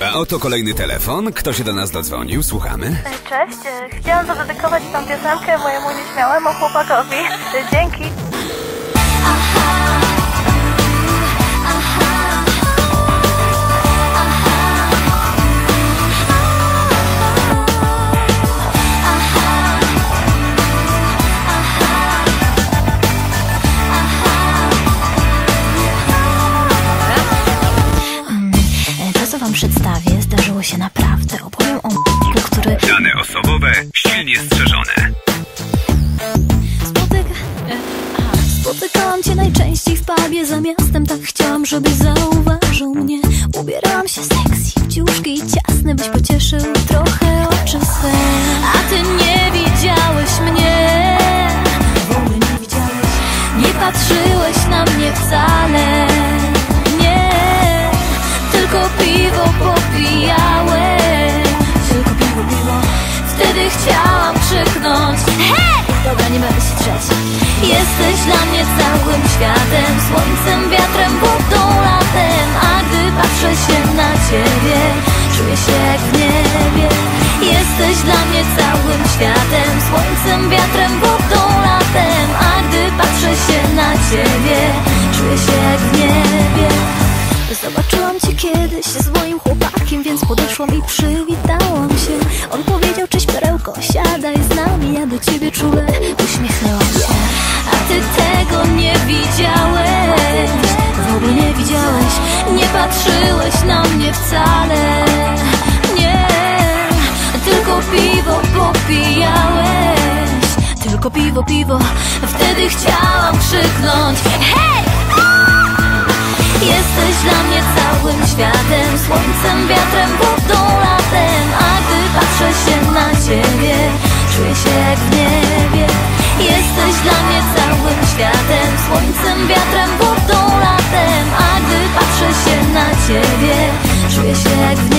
A oto kolejny telefon. Kto się do nas dodzwonił? Słuchamy. Cześć, chciałam zadedykować tą piosenkę mojemu nieśmiałemu chłopakowi. Dzięki. Zdarzyło się naprawdę. Opowiem o m***ku, który Dane osobowe silnie strzeżone. spotyka... e, aha. Spotykałam cię najczęściej w pubie Za miastem tak chciałam, żebyś zauważył mnie Ubierałam się sexy w ciuszki i ciasne Byś pocieszył trochę oczy swe A ty nie widziałeś mnie W ogóle nie widziałeś Nie patrzyłeś na mnie wcale chciałam krzyknąć. Hej! Dobra, nie będę się drzeć Jesteś dla mnie całym światem. Słońcem, wiatrem, wodą, latem. A gdy patrzę się na ciebie Czuję się jak w niebie. Jesteś dla mnie całym światem. Słońcem, wiatrem, wodą, latem. A gdy patrzę się na ciebie Czuję się jak w niebie kiedyś z moim chłopakiem, więc podeszłam i przywitałam się. On powiedział, cześć perełko, siadaj z nami, ja do ciebie czule uśmiechnęłam się. A ty tego nie widziałeś, w ogóle nie widziałeś, nie patrzyłeś na mnie wcale. Nie, tylko piwo popijałeś, tylko piwo, piwo, wtedy chciałam krzyknąć, hej! światem Słońcem, wiatrem, wodą, latem. A gdy patrzę się na ciebie Czuję się jak w niebie. Jesteś dla mnie całym światem Słońcem, wiatrem, wodą, latem. A gdy patrzę się na ciebie Czuję się jak w